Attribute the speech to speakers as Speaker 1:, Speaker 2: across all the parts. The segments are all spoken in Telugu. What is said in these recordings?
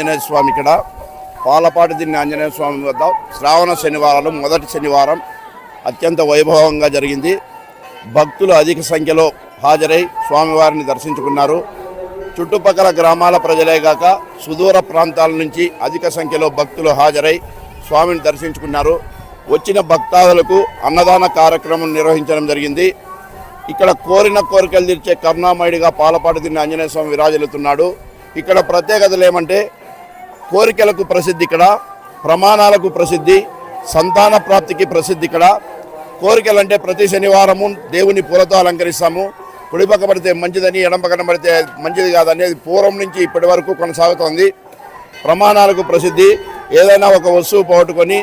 Speaker 1: ఆంజనేయ స్వామి ఇక్కడ. పాలపాటి దిన్ని ఆంజనేయ స్వామి వద్ద శ్రావణ శనివారాలు మొదటి శనివారం అత్యంత వైభవంగా జరిగింది. భక్తులు అధిక సంఖ్యలో హాజరై స్వామివారిని దర్శించుకున్నారు. చుట్టుపక్కల గ్రామాల ప్రజలే కాక సుదూర ప్రాంతాల నుంచి అధిక సంఖ్యలో భక్తులు హాజరై స్వామిని దర్శించుకున్నారు. వచ్చిన భక్తాదులకు అన్నదాన కార్యక్రమం నిర్వహించడం జరిగింది. ఇక్కడ కోరిన కోరికలు తీర్చే కరుణామయుడిగా పాలపాటి దిన్ని ఆంజనేయ స్వామి విరాజిల్లుతున్నాడు. ఇక్కడ ప్రత్యేకతలు ఏమంటే కోరికలకు ప్రసిద్ధి ఇక్కడ ప్రమాణాలకు ప్రసిద్ధి సంతాన ప్రాప్తికి ప్రసిద్ధి ఇక్కడ. కోరికలు అంటే ప్రతి శనివారము దేవుని పూలతో అలంకరిస్తాము. కుడి పక్క పడితే మంచిదని ఎడం పక్కన పడితే మంచిది కాదనేది పూర్వం నుంచి ఇప్పటి వరకు కొనసాగుతోంది. ప్రమాణాలకు ప్రసిద్ధి ఏదైనా ఒక వస్తువు పోగొట్టుకొని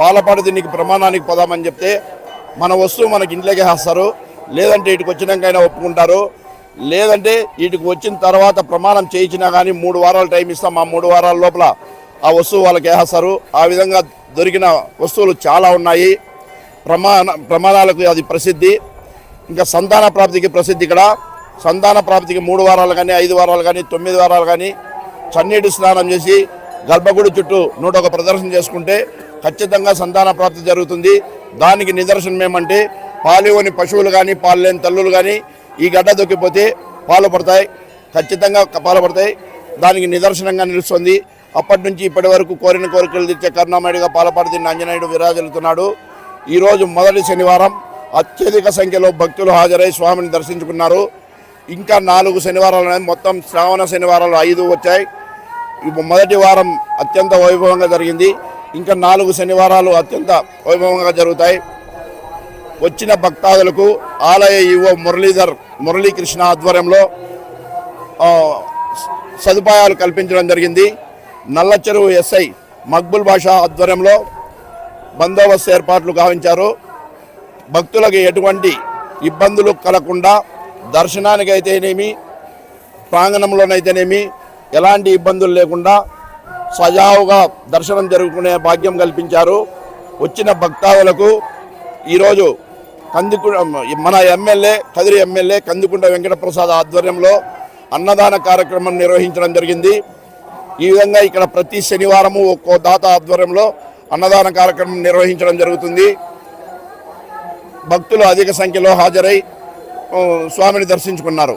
Speaker 1: పాలపాటు దీనికి ప్రమాణానికి పోదామని చెప్తే మన వస్తువు మనకి ఇంట్లోకి వేస్తారు. లేదంటే ఇటుకు వచ్చినాకైనా ఒప్పుకుంటారు. లేదంటే వీటికి వచ్చిన తర్వాత ప్రమాణం చేయించినా కానీ మూడు వారాలు టైం ఇస్తాం. ఆ మూడు వారాల లోపల ఆ వస్తువు వాళ్ళకి వేస్తారు. ఆ విధంగా దొరికిన వస్తువులు చాలా ఉన్నాయి. ప్రమాణ ప్రమాణాలకు అది ప్రసిద్ధి. ఇంకా సంతాన ప్రాప్తికి ప్రసిద్ధి ఇక్కడ. సంతాన ప్రాప్తికి మూడు వారాలు కానీ ఐదు వారాలు కానీ తొమ్మిది వారాలు కానీ చన్నీటి స్నానం చేసి గర్భగుడి చుట్టూ నూట ఒక ప్రదర్శన చేసుకుంటే ఖచ్చితంగా సంతాన ప్రాప్తి జరుగుతుంది. దానికి నిదర్శనం ఏమంటే పాలివని పశువులు కానీ పాలు లేని తల్లులు కానీ ఈ గడ్డ దొక్కిపోతే పాలు పడతాయి ఖచ్చితంగా పాలు పడతాయి. దానికి నిదర్శనంగా నిలుస్తుంది. అప్పటి నుంచి ఇప్పటి వరకు కోరిన కోరికలు తెచ్చే కరుణామయుడిగా పాలపడుతున్న ఆంజనేయుడు విరాజిల్లుతున్నాడు. ఈరోజు మొదటి శనివారం అత్యధిక సంఖ్యలో భక్తులు హాజరై స్వామిని దర్శించుకున్నారు. ఇంకా నాలుగు శనివారాలు మొత్తం శ్రావణ శనివారాలు ఐదు వచ్చాయి. ఇప్పుడు మొదటి వారం అత్యంత వైభవంగా జరిగింది. ఇంకా నాలుగు శనివారాలు అత్యంత వైభవంగా జరుగుతాయి. వచ్చిన భక్తాదులకు ఆలయ ఈవో మురళీధర్ మురళీకృష్ణ ఆధ్వర్యంలో సదుపాయాలు కల్పించడం జరిగింది. నల్ల చెరువు ఎస్ఐ మక్బుల్ బాషా ఆధ్వర్యంలో బందోబస్తు ఏర్పాట్లు గావించారు. భక్తులకు ఎటువంటి ఇబ్బందులు కలగకుండా దర్శనానికి అయితేనేమి ప్రాంగణంలోనైతేనేమి ఎలాంటి ఇబ్బందులు లేకుండా సజావుగా దర్శనం జరుపుకునే భాగ్యం కల్పించారు. వచ్చిన భక్తాదులకు ఈరోజు కందికు మన ఎమ్మెల్యే కదిరి ఎమ్మెల్యే కందికుంట వెంకటప్రసాద్ ఆధ్వర్యంలో అన్నదాన కార్యక్రమం నిర్వహించడం జరిగింది. ఈ విధంగా ఇక్కడ ప్రతి శనివారము ఒక్కో దాత ఆధ్వర్యంలో అన్నదాన కార్యక్రమం నిర్వహించడం జరుగుతుంది. భక్తులు అధిక సంఖ్యలో హాజరై స్వామిని దర్శించుకున్నారు.